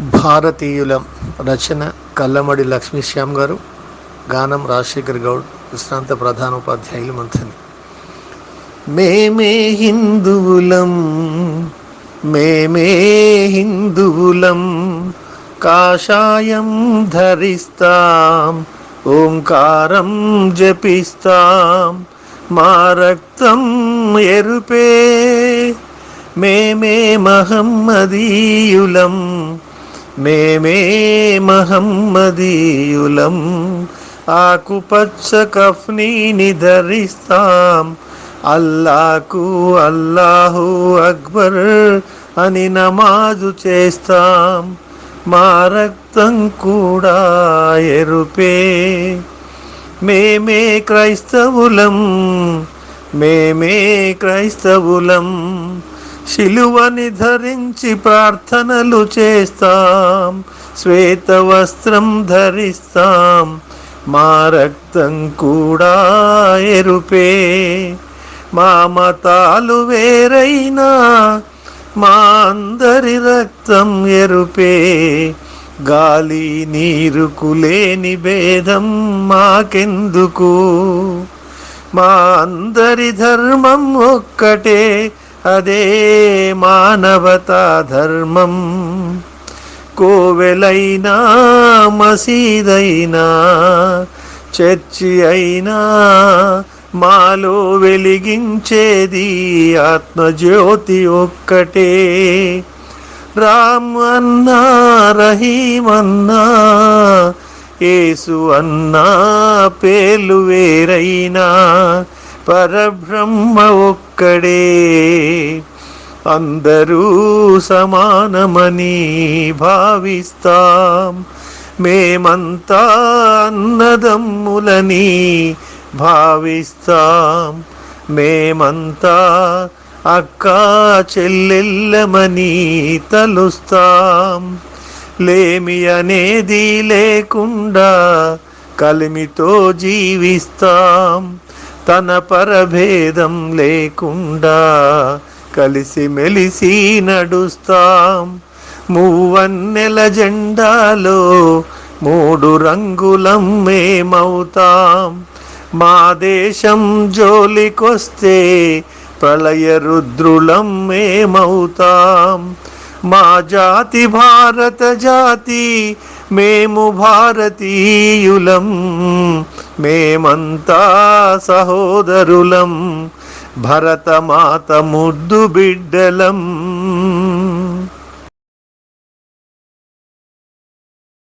భారతీయులం రచన కల్లమడి లక్ష్మీశ్యామ్ గారు గానం రాజశేఖర్ గౌడ్ విశ్రాంత ప్రధాన ఉపాధ్యాయులు మంథని మేమే హిందువులం మేమే హిందువులం కాషాయం ధరిస్తాం ఓంకారం జపిస్తాం మా రక్తం ఎరుపే. మేమే మహమ్మదీయులం మేమే మహమ్మదీయులం. ఆకుపచ్చ కఫ్నీని ధరిస్తాం. అల్లాకు అల్లాహు అక్బర్ అని నమాజు చేస్తాం. మా రక్తం కూడా ఎరుపే. మేమే క్రైస్తవులం. మేమే క్రైస్తవులం. శిలువని ధరించి ప్రార్థనలు చేస్తాం. శ్వేత వస్త్రం ధరిస్తాం. మా రక్తం కూడా ఎరుపే. మా మతాలు వేరైనా మా అందరి రక్తం ఎరుపే. గాలి నీరుకు లేని భేదం మాకెందుకు? మా అందరి ధర్మం ఒక్కటే. అదే మానవతా ధర్మం. కోవెలైనా మసీదైనా చర్చి అయినా మాలో వెలిగించేది ఆత్మజ్యోతి ఒక్కటే. రామ్ అన్నా రహీం అన్నా యేసు అన్నా పేర్లు వేరైనా పరబ్రహ్మ ఒక్కడే. అందరూ సమానమని భావిస్తాం. మేమంతా అన్నదమ్ములని భావిస్తాం. మేమంతా అక్క చెల్లెల్లమని తలుస్తాం. లేమి అనేది లేకుండా కలిమితో జీవిస్తాం. తన పరభేదం లేకుండా కలిసి మెలిసి నడుస్తాం. మూవన్నెల జెండాలో మూడు రంగులం మేమవుతాం మా దేశం జోలికొస్తే ప్రళయ రుద్రులం మేమవుతాం మా జాతి భారత జాతి మేము భారతీయులం మేమంతా సహోదరులం భరతమాత ముద్దు బిడ్డలం.